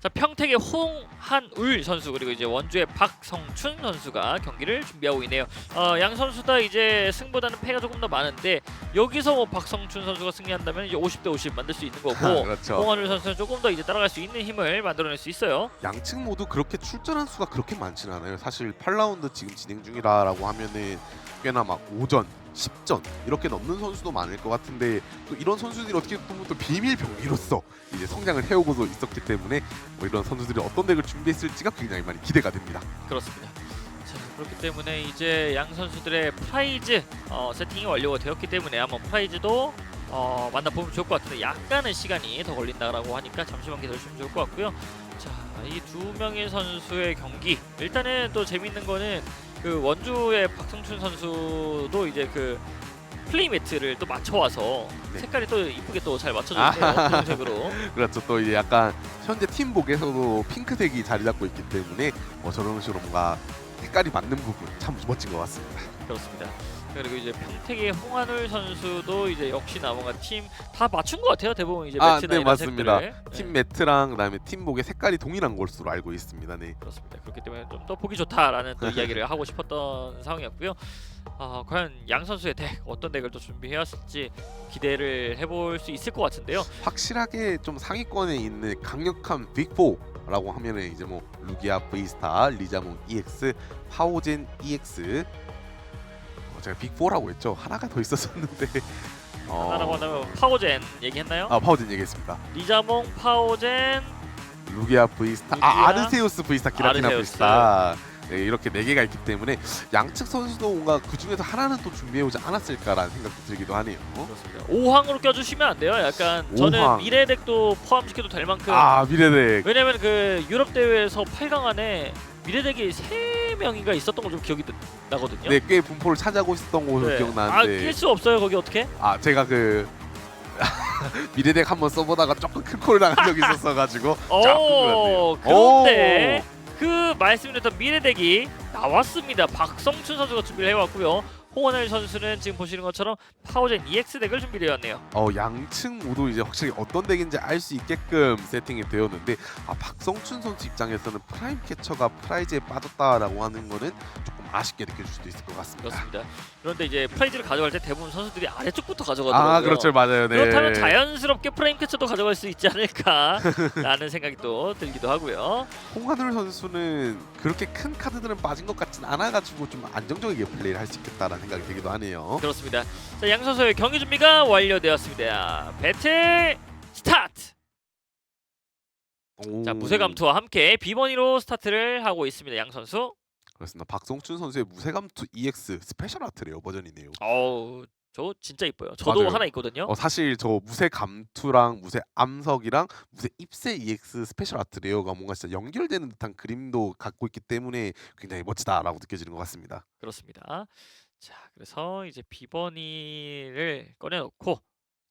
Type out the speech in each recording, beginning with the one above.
자 평택의 홍한울 선수 그리고 이제 원주의 박성춘 선수가 경기를 준비하고 있네요. 어, 양 선수 다 이제 승보다는 패가 조금 더 많은데 여기서 뭐 박성춘 선수가 승리한다면 이제 50대 50 만들 수 있는 거고 그렇죠. 홍한울 선수는 조금 더 이제 따라갈 수 있는 힘을 만들어낼 수 있어요. 양측 모두 그렇게 출전한 수가 그렇게 많지는 않아요. 사실 8라운드 지금 진행 중이라라고 하면은 꽤나 막 5전, 10전 이렇게 넘는 선수도 많을 것 같은데 또 이런 선수들이 어떻게 보면 또 비밀 병기로서 이제 성장을 해오고도 있었기 때문에 뭐 이런 선수들이 어떤 덱을 준비했을지가 굉장히 많이 기대가 됩니다. 그렇습니다. 자, 그렇기 때문에 이제 양 선수들의 프라이즈 어, 세팅이 완료가 되었기 때문에 한번 프라이즈도 어, 만나보면 좋을 것 같은데 약간의 시간이 더 걸린다라고 하니까 잠시만 기다려주시면 좋을 것 같고요. 자, 이 두 명의 선수의 경기 일단은 또 재밌는 거는 그 원주의 박성춘 선수도 이제 그 플레이 매트를 또 맞춰와서 네. 색깔이 또 이쁘게 또 잘 맞춰졌네요. 분홍색으로. 그렇죠. 또 이제 약간 현재 팀복에서도 핑크색이 자리 잡고 있기 때문에 뭐 저런 식으로 뭔가 색깔이 맞는 부분 참 멋진 것 같습니다. 그렇습니다. 그리고 이제 평택의 홍한울 선수도 이제 역시나 뭔가 팀 다 맞춘 것 같아요. 대부분 이제 아, 매트나 네, 이런 맞습니다. 색들을. 네, 팀 매트랑 그다음에 팀복의 색깔이 동일한 것으로 알고 있습니다. 네. 그렇습니다. 그렇기 때문에 좀 더 보기 좋다라는 또 이야기를 하고 싶었던 상황이었고요. 아, 과연 양 선수의 덱 어떤 덱을 또 준비해왔을지 기대를 해볼 수 있을 것 같은데요. 확실하게 좀 상위권에 있는 강력한 빅4라고 하면은 이제 뭐 루기아 브이스타, 리자몽 EX, 파오젠 EX 어, 제가 빅4라고 했죠. 하나가 더 있었었는데 어... 하나라고 한다면 파오젠 얘기했나요? 아 파오젠 얘기했습니다. 리자몽, 파오젠, 루기아 브이스타, 루기아, 아 아르세우스 브이스타, 기라키나 아르세우스. 브이스타 네, 이렇게 네 개가 있기 때문에 양측 선수도 뭔가 그 중에서 하나는 또 준비해오지 않았을까라는 생각도 들기도 하네요. 그렇습니다. 5항으로 껴주시면 안 돼요. 약간 저는 오항. 미래 덱도 포함시켜도 될 만큼 아 미래덱 왜냐면 그 유럽 대회에서 8강 안에 미래덱이 3명인가 있었던 거좀 기억이 나- 나거든요. 네, 꽤 분포를 차지하고 있었던 걸로 네. 아, 기억나는데 낄수 없어요. 거기 어떻게? 아 제가 그 미래덱 한번 써보다가 조금 큰 콜을 당한 적이 있었어가지고 오. 그런데 그 말씀드렸던 미래덱이 나왔습니다. 박성춘 선수가 준비를 해왔고요. 홍원일 선수는 지금 보시는 것처럼 파워젠 EX 덱을 준비를 해왔네요. 어 양측 모두 이제 확실히 어떤 덱인지 알 수 있게끔 세팅이 되었는데 아 박성춘 선수 입장에서는 프라임 캐처가 프라이즈에 빠졌다라고 하는 거는 조금 아쉽게 느껴질 수도 있을 것 같습니다. 그렇습니다. 그런데 이제 프라이즈를 가져갈 때 대부분 선수들이 아래쪽부터 가져가더라고요. 아 그렇죠 맞아요. 네. 그렇다면 자연스럽게 프레임 캐쳐도 가져갈 수 있지 않을까라는 생각이 또 들기도 하고요. 홍하늘 선수는 그렇게 큰 카드들은 빠진 것 같진 않아가지고 좀 안정적이게 플레이를 할 수 있겠다라는 생각이 들기도 하네요. 그렇습니다. 자, 양 선수의 경기 준비가 완료되었습니다. 배틀 스타트. 자, 오. 무쇠 감투와 함께 비번이로 스타트를 하고 있습니다. 양 선수. 그렇습니다. 박성춘 선수의 무쇠감투 EX 스페셜 아트 레어 버전이네요. 어우, 저 진짜 이뻐요. 저도 맞아요. 하나 있거든요. 어, 사실 저 무쇠 감투랑 무쇠 암석이랑 무쇠 ipse EX 스페셜 아트 레어가 뭔가 진짜 연결되는 듯한 그림도 갖고 있기 때문에 굉장히 멋지다라고 느껴지는 것 같습니다. 그렇습니다. 자, 그래서 이제 비번이를 꺼내놓고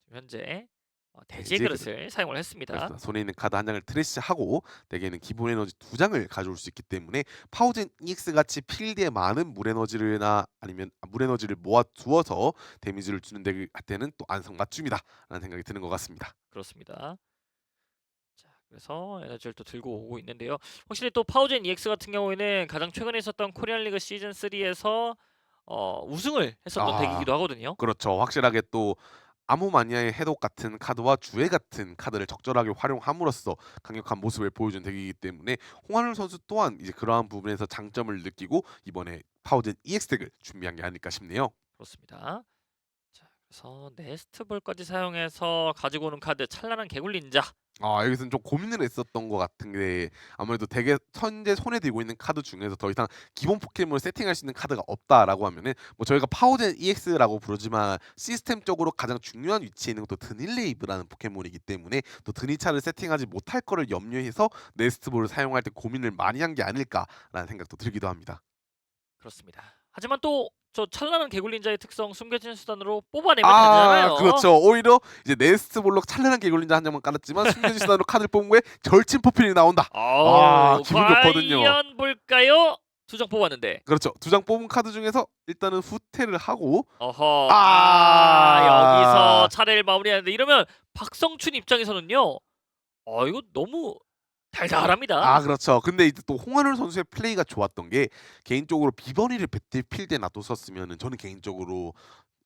지금 현재 어, 대지의 대지의 그릇을 사용을 했습니다. 그렇습니다. 손에 있는 카드 한 장을 트래시하고 덱에는 기본 에너지 두 장을 가져올 수 있기 때문에 파워젠 EX 같이 필드에 많은 물 에너지나 아니면 물 에너지를 모아 두어서 데미지를 주는 할 때는 또 안성 맞춤이다라는 생각이 드는 것 같습니다. 그렇습니다. 자, 그래서 에너지를 또 들고 오고 있는데요. 확실히 또 파워젠 EX 같은 경우에는 가장 최근에 있었던 코리안 리그 시즌 3에서 어, 우승을 했었던 아. 덱이기도 하거든요. 그렇죠. 확실하게 또 아모마니아의 해독 같은 카드와 주회 같은 카드를 적절하게 활용함으로써 강력한 모습을 보여준 덱이기 때문에 홍한울 선수 또한 이제 그러한 부분에서 장점을 느끼고 이번에 파워젠 EX 덱을 준비한 게 아닐까 싶네요. 그렇습니다. 자, 그래서 네스트볼까지 사용해서 가지고 오는 카드 찬란한 개굴 닌자. 아 여기서는 좀 고민을 했었던 것 같은 게 아무래도 덱에 현재 손에 들고 있는 카드 중에서 더 이상 기본 포켓몬을 세팅할 수 있는 카드가 없다라고 하면은 뭐 저희가 파워젠 EX라고 부르지만 시스템적으로 가장 중요한 위치에 있는 것도 드닐레이브라는 포켓몬이기 때문에 또 드니차를 세팅하지 못할 거를 염려해서 네스트볼을 사용할 때 고민을 많이 한 게 아닐까라는 생각도 들기도 합니다. 그렇습니다. 하지만 또 저 찬란한 개굴 닌자의 특성 숨겨진 수단으로 뽑아내면 되잖아요. 아 그렇죠. 오히려 이제 네스트볼로 찬란한 개굴린자 한 장만 깔았지만 숨겨진 수단으로 카드를 뽑은 거에 절친 포필이 나온다. 아, 기분 좋거든요. 과연 볼까요? 두 장 뽑았는데. 그렇죠. 두 장 뽑은 카드 중에서 일단은 후퇴를 하고 어허. 아. 아, 여기서 차례를 마무리하는데 이러면 박성춘 입장에서는요. 어 이거 너무 달달합니다. 아 그렇죠. 근데 이제 또 홍한울 선수의 플레이가 좋았던 게 개인적으로 비버니를 배틀필드에 놔뒀었으면은 저는 개인적으로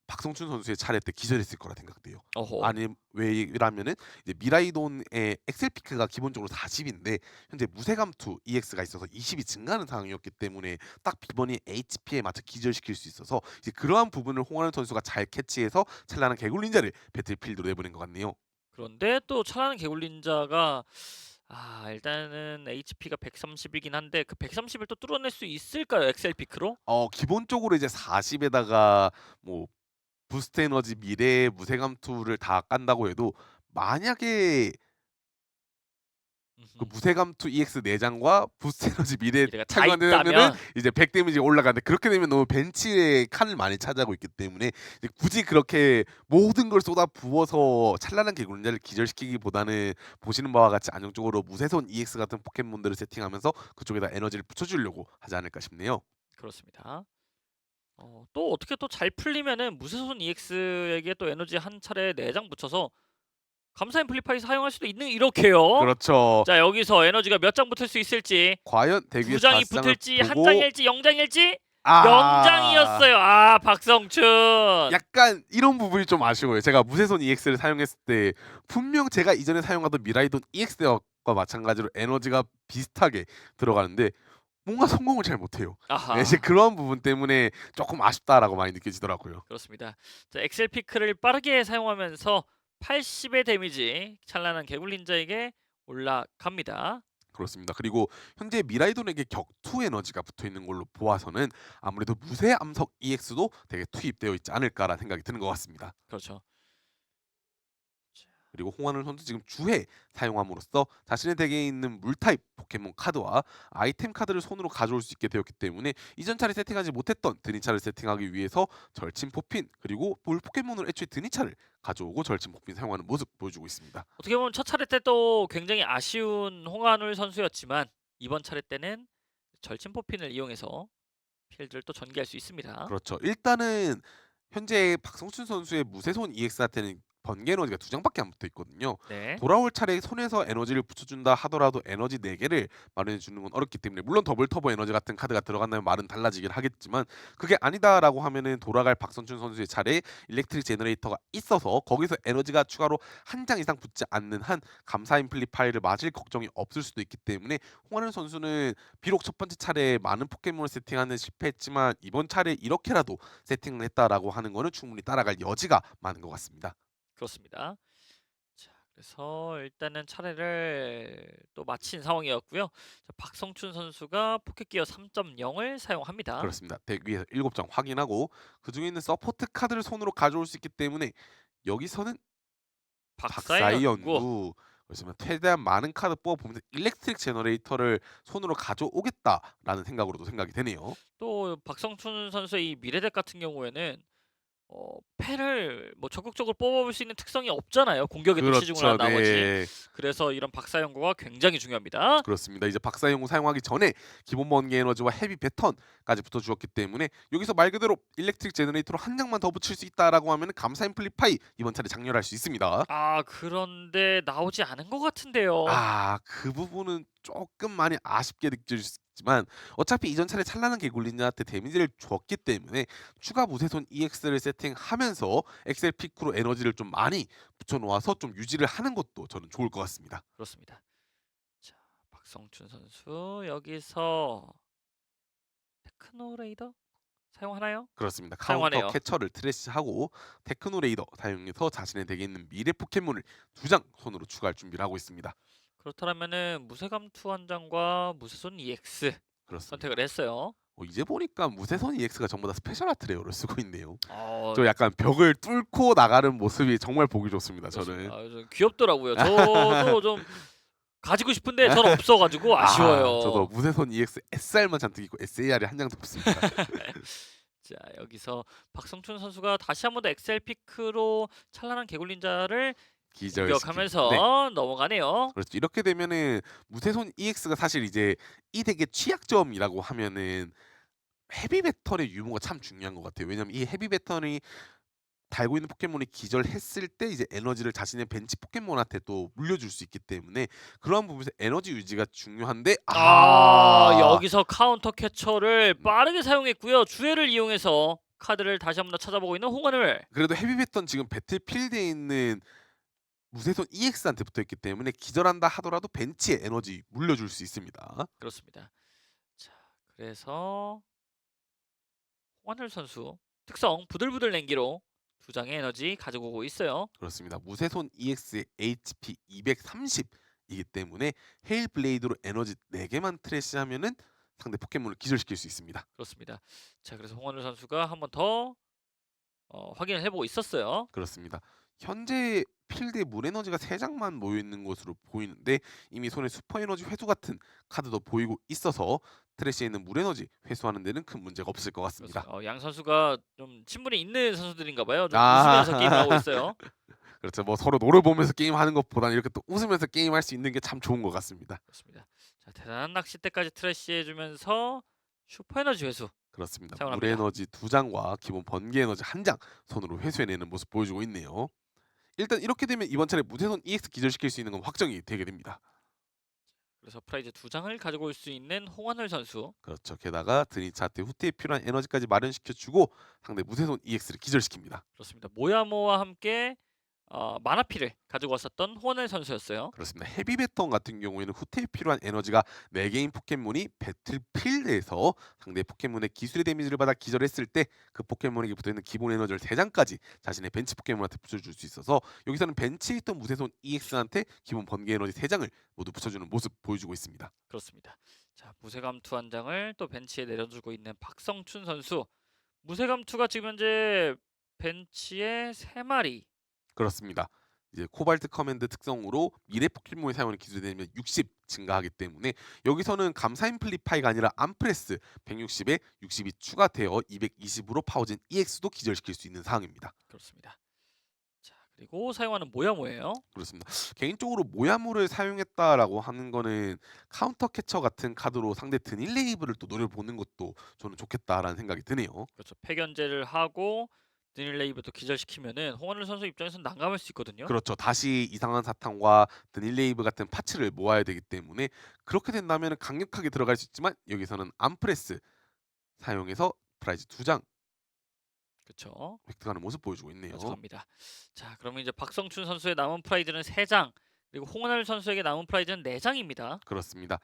박성춘 선수의 차례 때 기절했을 거라 생각돼요. 어허. 아니 왜라면은 이제 미라이돈의 엑셀 피크가 기본적으로 40인데 현재 무쇠감투 EX가 있어서 20이 증가하는 상황이었기 때문에 딱 비번이 HP에 맞춰 기절시킬 수 있어서 이제 그러한 부분을 홍한현 선수가 잘 캐치해서 찬란한 개굴린자를 배틀필드로 내보낸 것 같네요. 그런데 또 찬란한 개굴린자가 아 일단은 HP가 130이긴 한데 그 130을 또 뚫어낼 수 있을까요 엑셀 피크로? 어 기본적으로 이제 40에다가 뭐 부스트 에너지 미래 무쇠감투를 다 깐다고 해도 만약에 그. 무쇠감투 EX 내장과 부스트 에너지 미래 미래가 다 있다면 이제 100 데미지 올라가는데 그렇게 되면 너무 벤치의 칸을 많이 차지하고 있기 때문에 이제 굳이 그렇게 모든 걸 쏟아 부어서 찬란한 개굴린자를 기절시키기보다는 보시는 바와 같이 안정적으로 무쇠손 EX 같은 포켓몬들을 세팅하면서 그쪽에다 에너지를 붙여주려고 하지 않을까 싶네요. 그렇습니다. 어, 또 어떻게 또 잘 풀리면은 무쇠손 EX에게 또 에너지 한 차례 4장 붙여서 감사 앰플리파이 사용할 수도 있는 이렇게요. 그렇죠. 자 여기서 에너지가 몇 장 붙을 수 있을지 과연 대기의 두 장이 붙을지 한 장일지 영 장일지 아, 영 장이었어요. 아 박성춘. 약간 이런 부분이 좀 아쉬워요. 제가 무쇠손 EX를 사용했을 때 분명 제가 이전에 사용하던 미라이돈 EX와 마찬가지로 에너지가 비슷하게 들어가는데 뭔가 성공을 잘 못해요. 아하. 네, 이제 그런 부분 때문에 조금 아쉽다라고 많이 느껴지더라고요. 그렇습니다. 자, 엑셀 피크를 빠르게 사용하면서 80의 데미지 찬란한 개굴린자에게 올라갑니다. 그렇습니다. 그리고 현재 미라이돈에게 격투 에너지가 붙어 있는 걸로 보아서는 아무래도 무쇠 암석 EX도 되게 투입되어 있지 않을까라는 생각이 드는 것 같습니다. 그렇죠. 그리고 홍환을 선수 지금 주회 사용함으로써 자신의 덱에 있는 물 타입 포켓몬 카드와 아이템 카드를 손으로 가져올 수 있게 되었기 때문에 이전 차례 세팅하지 못했던 드니차를 세팅하기 위해서 절친 포핀 그리고 물 포켓몬을 애초에 드니차를 가져오고 절친 포핀 사용하는 모습 보여주고 있습니다. 어떻게 보면 첫 차례 때또 굉장히 아쉬운 홍한울 선수였지만 이번 차례 때는 절친 포핀을 이용해서 필드를 또 전개할 수 있습니다. 그렇죠. 일단은 현재 박성춘 선수의 무쇠손 EX한테는 번개 에너지가 두 장밖에 안 붙어 있거든요. 네. 돌아올 차례에 손에서 에너지를 붙여준다 하더라도 에너지 4개를 마련해 주는 건 어렵기 때문에 물론 더블 터보 에너지 같은 카드가 들어간다면 말은 달라지긴 하겠지만 그게 아니다라고 하면은 돌아갈 박선춘 선수의 차례에 일렉트릭 제너레이터가 있어서 거기서 에너지가 추가로 한 장 이상 붙지 않는 한 감사 인플리파이를 맞을 걱정이 없을 수도 있기 때문에 홍하는 선수는 비록 첫 번째 차례에 많은 포켓몬을 세팅하는 실패했지만 이번 차례 이렇게라도 세팅을 했다라고 하는 거는 충분히 따라갈 여지가 많은 것 같습니다. 그렇습니다. 자, 그래서 일단은 차례를 또 마친 상황이었고요. 자, 박성춘 선수가 포켓 기어 3.0을 사용합니다. 그렇습니다. 덱 위에서 7장 확인하고 그 중에 있는 서포트 카드를 손으로 가져올 수 있기 때문에 여기서는 박사의 박사의 연구. 연구 그렇지만 최대한 많은 카드 뽑아보면서 일렉트릭 제너레이터를 손으로 가져오겠다라는 생각으로도 생각이 되네요. 또 박성춘 선수의 이 미래덱 같은 경우에는 어, 패를 뭐 적극적으로 뽑아볼 수 있는 특성이 없잖아요. 공격에도 치중을 한 나머지. 네. 그래서 이런 박사 연구가 굉장히 중요합니다. 그렇습니다. 이제 박사 연구 사용하기 전에 기본 번개 에너지와 헤비 패턴까지 붙어 주었기 때문에 여기서 말 그대로 일렉트릭 제너레이터로 한 장만 더 붙일 수 있다라고 하면 감사 인플리파이 이번 차례 장렬할 수 있습니다. 아 그런데 나오지 않은 것 같은데요. 아, 그 부분은 조금 많이 아쉽게 느껴질 수 있지만 어차피 이전 차례 찬란한 개굴린자한테 데미지를 줬기 때문에 추가 무쇠손 EX를 세팅하면서 엑셀 피크로 에너지를 좀 많이 붙여놓아서 좀 유지를 하는 것도 저는 좋을 것 같습니다. 그렇습니다. 자 박성춘 선수 여기서 테크노레이더 사용하나요? 그렇습니다. 사용하네요. 카운터 캐처를 트래시하고 테크노레이더 사용해서 자신의 덱에 있는 미래 포켓몬을 두 장 손으로 추가할 준비를 하고 있습니다. 그렇다면은 무쇠감 투 한 장과 무쇠손 EX 그렇습니다. 선택을 했어요. 어, 이제 보니까 무쇠손 EX가 전부 다 스페셜 아트레어를 쓰고 있네요. 어, 저 약간 벽을 뚫고 나가는 모습이 정말 보기 좋습니다. 저는. 아, 좀 귀엽더라고요. 저도 좀 가지고 싶은데 저는 없어가지고 아쉬워요. 아, 저도 무쇠손 EX SR만 잔뜩 있고 SAR이 한 장도 없습니다. 자 여기서 박성춘 선수가 다시 한 번 더 엑셀 피크로 찬란한 개굴린자를 기절 공격하면서 네. 넘어가네요. 그렇죠. 이렇게 되면은 무쇠손 EX가 사실 이제 이 덱의 취약점이라고 하면은 헤비 배턴의 유무가 참 중요한 것 같아요. 왜냐면 이 헤비 배턴이 달고 있는 포켓몬이 기절했을 때 이제 에너지를 자신의 벤치 포켓몬한테 또 물려줄 수 있기 때문에 그러한 부분에서 에너지 유지가 중요한데 아, 여기서 카운터 캐처를 빠르게 사용했고요. 주회를 이용해서 카드를 다시 한번 더 찾아보고 있는 홍원을 그래도 헤비 배턴 지금 배틀필드에 있는 무쇠손 EX한테 붙어있기 때문에 기절한다 하더라도 벤치에 에너지 물려줄 수 있습니다. 그렇습니다. 자, 그래서 홍원을 선수 특성 부들부들 냉기로 두 장의 에너지 가지고 오고 있어요. 그렇습니다. 무쇠손 EX의 HP 230이기 때문에 헤일 블레이드로 에너지 4개만 트래시하면은 상대 포켓몬을 기절시킬 수 있습니다. 그렇습니다. 자, 그래서 홍원을 선수가 한 번더 어, 확인을 해보고 있었어요. 그렇습니다. 현재 필드에 물 에너지가 3장만 모여 있는 것으로 보이는데 이미 손에 슈퍼 에너지 회수 같은 카드도 보이고 있어서 트래시에 있는 물 에너지 회수하는 데는 큰 문제가 없을 것 같습니다. 어, 양 선수가 좀 친분이 있는 선수들인가 봐요. 좀 아. 웃으면서 게임을 하고 있어요. 그렇죠. 뭐 서로 노래 보면서 게임하는 것보다는 이렇게 또 웃으면서 게임할 수 있는 게 참 좋은 것 같습니다. 그렇습니다. 자, 대단한 낚싯대까지 트래시 해 주면서 슈퍼 에너지 회수. 그렇습니다. 사용을 물 합니다. 에너지 두 장과 기본 번개 에너지 한 장 손으로 회수해내는 모습 보여주고 있네요. 일단 이렇게 되면 이번 차례 무쇠손 EX 기절시킬 수 있는 건 확정이 되게 됩니다. 그래서 프라이즈 두 장을 가지고 올 수 있는 홍원을 선수. 그렇죠. 게다가 드니차한테 후퇴에 필요한 에너지까지 마련시켜 주고 상대 무쇠손 EX를 기절시킵니다. 그렇습니다. 모야모와 함께 어, 마나피를 가지고 왔었던 홍원을 선수였어요. 그렇습니다. 헤비 배턴 같은 경우에는 후퇴에 필요한 에너지가 4개인 포켓몬이 배틀필드에서 상대 포켓몬의 기술의 데미지를 받아 기절했을 때 그 포켓몬에게 붙어있는 기본 에너지를 3장까지 자신의 벤치 포켓몬한테 붙여줄 수 있어서 여기서는 벤치에 있던 무쇠손 EX한테 기본 번개 에너지 3장을 모두 붙여주는 모습 보여주고 있습니다. 그렇습니다. 자, 무쇠감투 한 장을 또 벤치에 내려주고 있는 박성춘 선수. 무쇠감투가 지금 현재 벤치에 세 마리. 그렇습니다. 이제 코발트 커맨드 특성으로 미래 포켓몬이 사용하는 기술이 되면 60 증가하기 때문에 여기서는 감사 인플리파이가 아니라 암프레스 160에 60이 추가되어 220으로 파워진 EX도 기절시킬 수 있는 상황입니다. 그렇습니다. 자, 그리고 사용하는 모야모예요. 그렇습니다. 개인적으로 모야모를 사용했다라고 하는 거는 카운터 캐처 같은 카드로 상대 드닐 레이브를 또 노려보는 것도 저는 좋겠다라는 생각이 드네요. 그렇죠. 폐견제를 하고 드닐레이브도 기절시키면은 홍원을 선수 입장에서는 난감할 수 있거든요. 그렇죠. 다시 이상한 사탕과 드닐레이브 같은 파츠를 모아야 되기 때문에 그렇게 된다면 강력하게 들어갈 수 있지만 여기서는 암프레스 사용해서 프라이즈 두 장 그렇죠. 획득하는 모습 보여주고 있네요. 가져갑니다. 자, 그러면 이제 박성춘 선수의 남은 프라이즈는 3장, 그리고 홍원을 선수에게 남은 프라이즈는 4장입니다. 그렇습니다.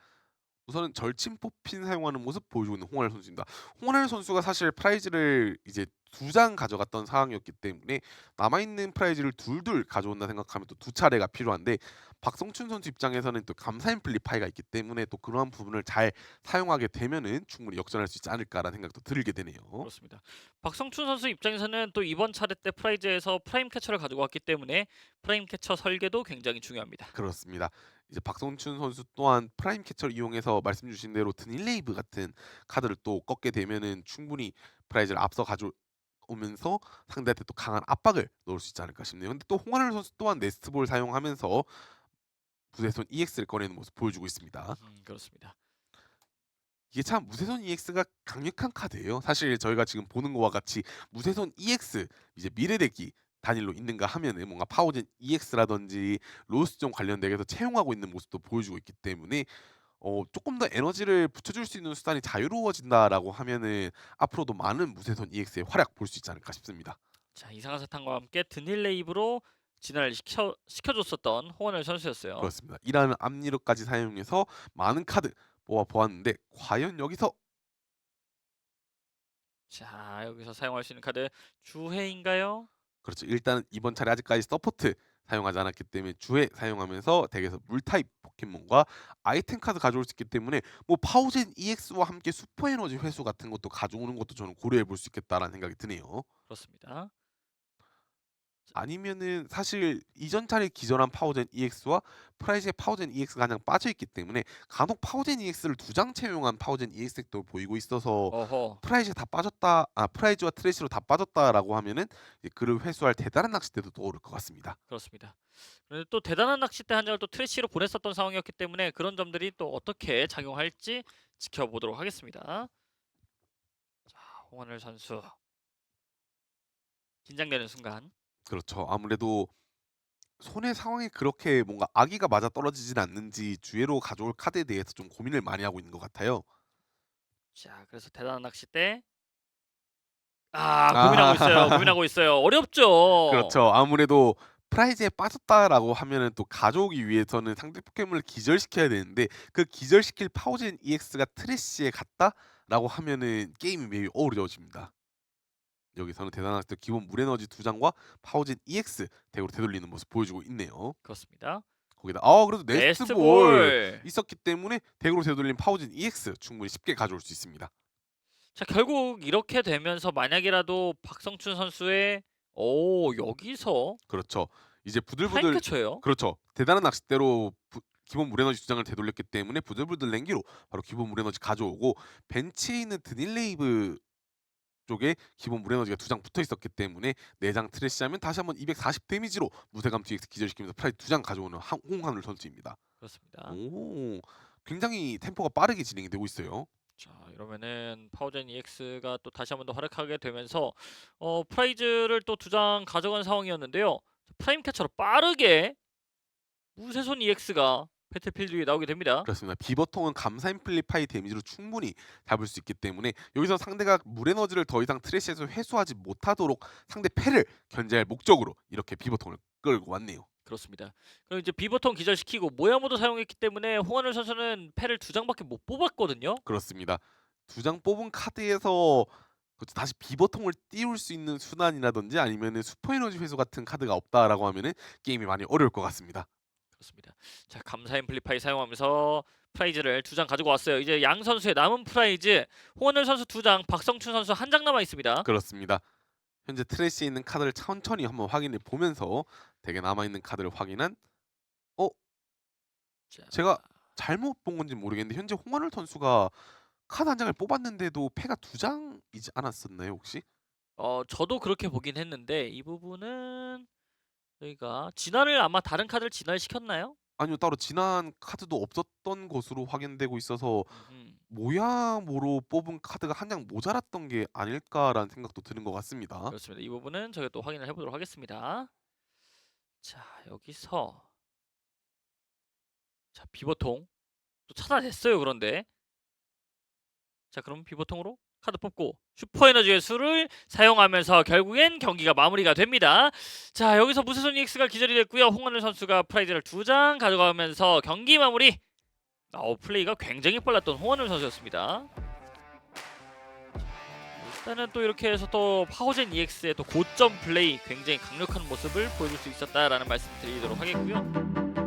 우선은 절친 뽑힌 사용하는 모습 보여주고 있는 홍할 선수입니다. 홍할 선수가 사실 프라이즈를 이제 두 장 가져갔던 상황이었기 때문에 남아 있는 프라이즈를 둘둘 가져온다 생각하면 또 두 차례가 필요한데 박성춘 선수 입장에서는 또 감사 인 플리파이가 있기 때문에 또 그러한 부분을 잘 사용하게 되면은 충분히 역전할 수 있지 않을까라는 생각도 들게 되네요. 그렇습니다. 박성춘 선수 입장에서는 또 이번 차례 때 프라이즈에서 프라임 캐처를 가지고 왔기 때문에 프라임 캐처 설계도 굉장히 중요합니다. 그렇습니다. 이제 박성춘 선수 또한 프라임 캐처를 이용해서 말씀 주신 대로 드닐레이브 같은 카드를 또 꺾게 되면은 충분히 프라이즈를 앞서 가져오면서 상대한테 또 강한 압박을 넣을 수 있지 않을까 싶네요. 근데 또 홍하늘 선수 또한 네스트볼 사용하면서 무쇠손 EX를 꺼내는 모습 보여주고 있습니다. 음, 그렇습니다. 이게 참 무쇠손 EX가 강력한 카드예요. 사실 저희가 지금 보는 것과 같이 무쇠손 EX 이제 미래대기 단일로 있는가 하면은 뭔가 파워젠 EX라든지 로스존 관련되게서 채용하고 있는 모습도 보여주고 있기 때문에 어 조금 더 에너지를 붙여줄 수 있는 수단이 자유로워진다라고 하면은 앞으로도 많은 무쇠손 EX의 활약 볼 수 있지 않을까 싶습니다. 자, 이상한 사탕과 함께 드닐레이브로 진화를 시켜 시켜줬었던 홍원을 선수였어요. 그렇습니다. 이라는 앞니력까지 사용해서 많은 카드 뽑아 보았는데 과연 여기서 자, 여기서 사용할 수 있는 카드 주해인가요? 그렇죠. 일단 이번 차례 아직까지 서포트 사용하지 않았기 때문에 주에 사용하면서 덱에서 물 타입 포켓몬과 아이템 카드 가져올 수 있기 때문에 뭐 파우젠 EX와 함께 슈퍼 에너지 회수 같은 것도 가져오는 것도 저는 고려해 볼 수 있겠다라는 생각이 드네요. 그렇습니다. 아니면은 사실 이전 차례 기절한 파워젠 EX와 프라이즈의 파워젠 EX가 그냥 빠져 있기 때문에 간혹 파워젠 EX를 두 장 채용한 파워젠 EX도 보이고 있어서 어허. 프라이즈가 다 빠졌다, 아 프라이즈와 트래시로 다 빠졌다라고 하면은 이제 그를 회수할 대단한 낚싯대도 떠오를 것 같습니다. 그렇습니다. 그런데 또 대단한 낚싯대 한 장을 또 트래시로 보냈었던 상황이었기 때문에 그런 점들이 또 어떻게 작용할지 지켜보도록 하겠습니다. 자, 홍원을 선수. 긴장되는 순간. 그렇죠. 아무래도 손해 상황이 그렇게 뭔가 아기가 맞아 떨어지진 않는지 주애로 가져올 카드에 대해서 좀 고민을 많이 하고 있는 것 같아요. 자, 그래서 대단한 낚싯대. 아, 고민하고 있어요. 고민하고 있어요. 어렵죠. 그렇죠. 아무래도 프라이즈에 빠졌다라고 하면은 또 가져오기 위해서는 상대 포켓몬을 기절시켜야 되는데 그 기절시킬 파워젠 EX가 트래쉬에 갔다라고 하면은 게임이 매우 어려워집니다. 여기서는 대단한 또 기본 물에너지 두 장과 파워젠 EX 덱으로 되돌리는 모습 보여주고 있네요. 그렇습니다. 거기다 아 그래도 네스트볼 네스트볼. 있었기 때문에 덱으로 되돌린 파워젠 EX 충분히 쉽게 가져올 수 있습니다. 자, 결국 이렇게 되면서 만약이라도 박성춘 선수의 오, 여기서 그렇죠. 이제 부들부들 타임캐쳐예요. 그렇죠. 대단한 낚싯대로 부- 기본 물에너지 두 장을 되돌렸기 때문에 부들부들 냉기로 바로 기본 물에너지 가져오고 벤치에 있는 드닐레이브 쪽에 기본 물에너지가 두 장 붙어 있었기 때문에 네 장 트래시하면 다시 한번 240 데미지로 무쇠감 DX 기절시키면서 프라이 두 장 가져오는 한- 홍한울 선수입니다. 그렇습니다. 오, 굉장히 템포가 빠르게 진행이 되고 있어요. 자, 이러면은 파워젠 EX가 또 다시 한번 더 활약하게 되면서 어, 프라이즈를 또 두 장 가져간 상황이었는데요. 프라임 캐쳐로 빠르게 무쇠손 EX가 배틀필드 위에 나오게 됩니다. 그렇습니다. 비버통은 감사 앰플리파이 데미지로 충분히 잡을 수 있기 때문에 여기서 상대가 물에너지를 더 이상 트래시에서 회수하지 못하도록 상대 패를 견제할 목적으로 이렇게 비버통을 끌고 왔네요. 그렇습니다. 그럼 이제 비버통 기절시키고 모야모도 사용했기 때문에 홍한울 선수는 패를 두 장밖에 못 뽑았거든요. 그렇습니다. 두 장 뽑은 카드에서 그렇죠. 다시 비버통을 띄울 수 있는 순환이라든지 아니면은 슈퍼에너지 회수 같은 카드가 없다라고 하면은 게임이 많이 어려울 것 같습니다. 그렇습니다. 자, 감사 앰플리파이 사용하면서 프라이즈를 두 장 가지고 왔어요. 이제 양 선수의 남은 프라이즈 홍한울 선수 두 장, 박성춘 선수 한 장 남아 있습니다. 그렇습니다. 현재 트래시에 있는 카드를 천천히 한번 확인해 보면서 덱에 남아 있는 카드를 확인한 자, 제가 잘못 본 건지 모르겠는데 현재 홍한울 선수가 카드 한 장을 뽑았는데도 패가 두 장이지 않았었나요 혹시? 어 저도 그렇게 보긴 했는데 이 부분은 저희가 진화를 아마 다른 카드를 진화를 시켰나요? 아니요 따로 지난 카드도 없었던 것으로 확인되고 있어서 음, 모야모로 뽑은 카드가 한 장 모자랐던 게 아닐까라는 생각도 드는 것 같습니다. 그렇습니다. 이 부분은 저희가 또 확인을 해보도록 하겠습니다. 자 여기서 자 비버통 또 찾아냈어요. 그런데 자 그럼 비버통으로 카드 뽑고 슈퍼에너지의 수를 사용하면서 결국엔 경기가 마무리가 됩니다. 자 여기서 무쇠손 EX가 기절이 됐고요. 홍한울 선수가 프라이즈를 두 장 가져가면서 경기 마무리. 어 플레이가 굉장히 빨랐던 홍한울 선수였습니다. 일단은 또 이렇게 해서 또 파워젠 EX의 또 고점 플레이 굉장히 강력한 모습을 보여줄 수 있었다라는 말씀 드리도록 하겠고요.